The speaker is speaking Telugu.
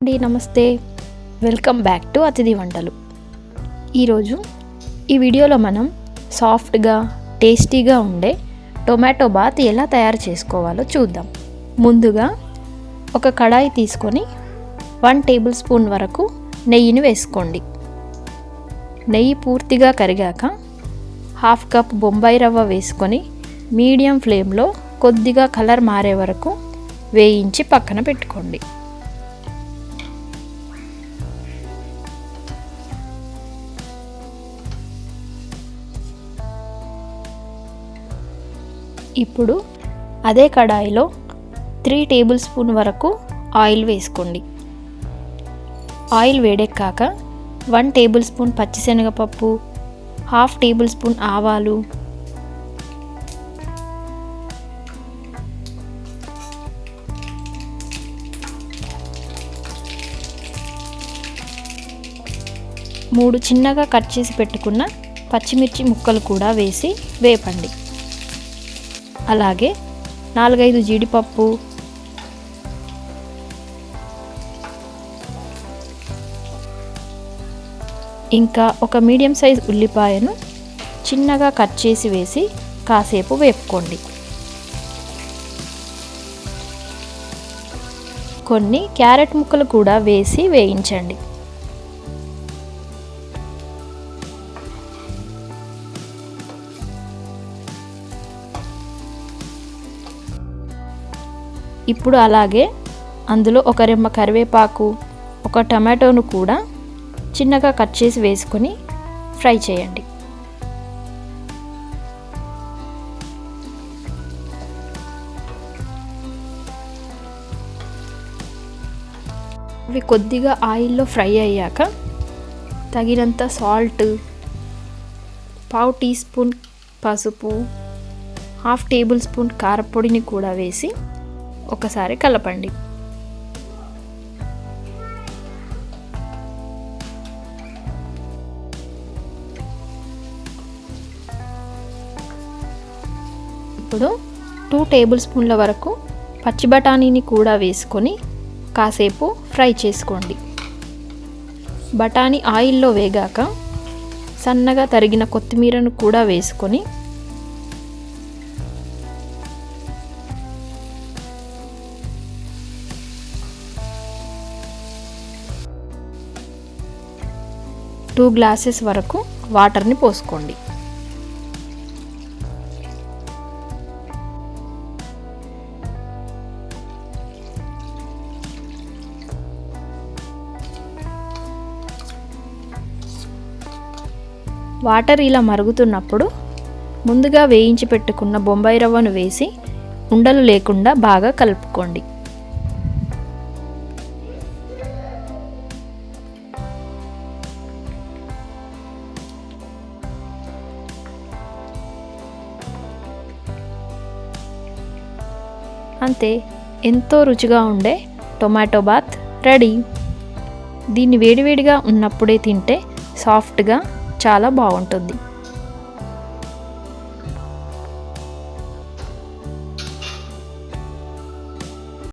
అండి నమస్తే. వెల్కమ్ బ్యాక్ టు అతిథి వంటలు. ఈరోజు ఈ వీడియోలో మనం సాఫ్ట్గా టేస్టీగా ఉండే టొమాటో బాత్ ఎలా తయారు చేసుకోవాలో చూద్దాం. ముందుగా ఒక కడాయి తీసుకొని వన్ టేబుల్ స్పూన్ వరకు నెయ్యిని వేసుకోండి. నెయ్యి పూర్తిగా కరిగాక హాఫ్ కప్ బొంబాయి రవ్వ వేసుకొని మీడియం ఫ్లేమ్లో కొద్దిగా కలర్ మారే వరకు వేయించి పక్కన పెట్టుకోండి. ఇప్పుడు అదే కడాయిలో త్రీ టేబుల్ స్పూన్ వరకు ఆయిల్ వేసుకోండి. ఆయిల్ వేడెక్కాక వన్ టేబుల్ స్పూన్ పచ్చిశనగపప్పు హాఫ్ టేబుల్ స్పూన్ ఆవాలు మూడు చిన్నగా కట్ చేసి పెట్టుకున్న పచ్చిమిర్చి ముక్కలు కూడా వేసి వేపండి. అలాగే నాలుగైదు జీడిపప్పు. ఇంకా ఒక మీడియం సైజ్ ఉల్లిపాయను చిన్నగా కట్ చేసి వేసి కాసేపు వేపుకోండి. కొన్ని క్యారెట్ ముక్కలు కూడా వేసి వేయించండి. ఇప్పుడు అలాగే అందులో ఒక రెమ్మ కరివేపాకు ఒక టమాటోను కూడా చిన్నగా కట్ చేసి వేసుకొని ఫ్రై చేయండి. అవి కొద్దిగా ఆయిల్లో ఫ్రై అయ్యాక తగినంత సాల్ట్ పావు టీ స్పూన్ పసుపు హాఫ్ టేబుల్ స్పూన్ కారపొడిని కూడా వేసి ఒకసారి కలపండి. ఇప్పుడు టూ టేబుల్ స్పూన్ల వరకు పచ్చి బఠానీని కూడా వేసుకొని కాసేపు ఫ్రై చేసుకోండి. బఠానీ ఆయిల్లో వేగాక సన్నగా తరిగిన కొత్తిమీరను కూడా వేసుకొని టూ గ్లాసెస్ వరకు వాటర్ని పోసుకోండి. వాటర్ ఇలా మరుగుతున్నప్పుడు ముందుగా వేయించి పెట్టుకున్న బొంబాయి రవ్వను వేసి ఉండలు లేకుండా బాగా కలుపుకోండి. అంతే ఎంతో రుచిగా ఉండే టొమాటో బాత్ రెడీ. దీన్ని వేడివేడిగా ఉన్నప్పుడే తింటే సాఫ్ట్గా చాలా బాగుంటుంది.